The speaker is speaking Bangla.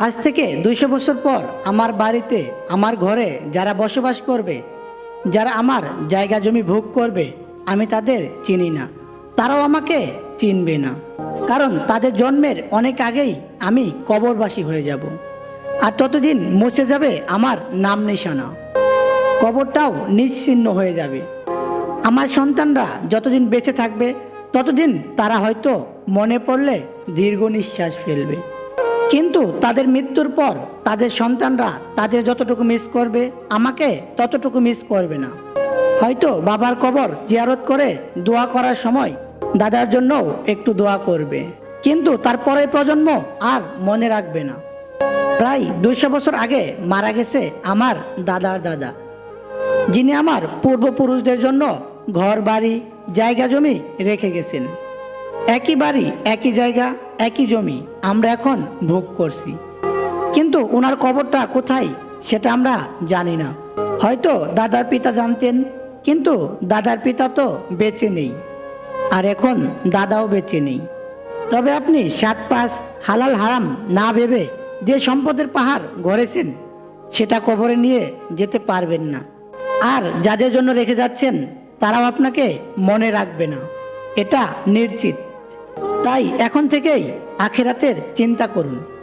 আজ থেকে দুইশো বছর পর আমার বাড়িতে, আমার ঘরে যারা বসবাস করবে, যারা আমার জায়গা জমি ভোগ করবে, আমি তাদের চিনি না। তারাও আমাকে চিনবে না। কারণ তাদের জন্মের অনেক আগেই আমি কবরবাসী হয়ে যাব। আর ততদিন মুছে যাবে আমার নাম নিশানা। কবরটাও নিশ্চিন্ন হয়ে যাবে। আমার সন্তানরা যতদিন বেঁচে থাকবে, ততদিন তারা হয়তো মনে পড়লে দীর্ঘ নিঃশ্বাস ফেলবে। কিন্তু তাদের মৃত্যুর পর তাদের সন্তানরা তাদের যতটুকু মিস করবে, আমাকে ততটুকু মিস করবে না। হয়তো বাবার কবর জিয়ারত করে দোয়া করার সময় দাদার জন্যও একটু দোয়া করবে। কিন্তু তারপরে প্রজন্ম আর মনে রাখবে না। প্রায় দুইশো বছর আগে মারা গেছে আমার দাদার দাদা। যিনি আমার পূর্বপুরুষদের জন্য ঘর বাড়ি জায়গা জমি রেখে গেছেন। একই বাড়ি, একই জায়গা একই জমি আমরা এখন ভোগ করছি। কিন্তু ওনার কবরটা কোথায় সেটা আমরা জানি না। হয়তো দাদার পিতা জানতেন, কিন্তু দাদার পিতা তো বেঁচে নেই। আর এখন দাদাও বেঁচে নেই। তবে আপনি সাত পাঁচ হালাল হারাম না ভেবে যে সম্পদের পাহাড় গড়েছেন, সেটা কবরে নিয়ে যেতে পারবেন না। আর যাদের জন্য রেখে যাচ্ছেন, তারাও আপনাকে মনে রাখবে না। এটা নিশ্চিত। তাই এখন থেকেই আখেরাতের চিন্তা করুন।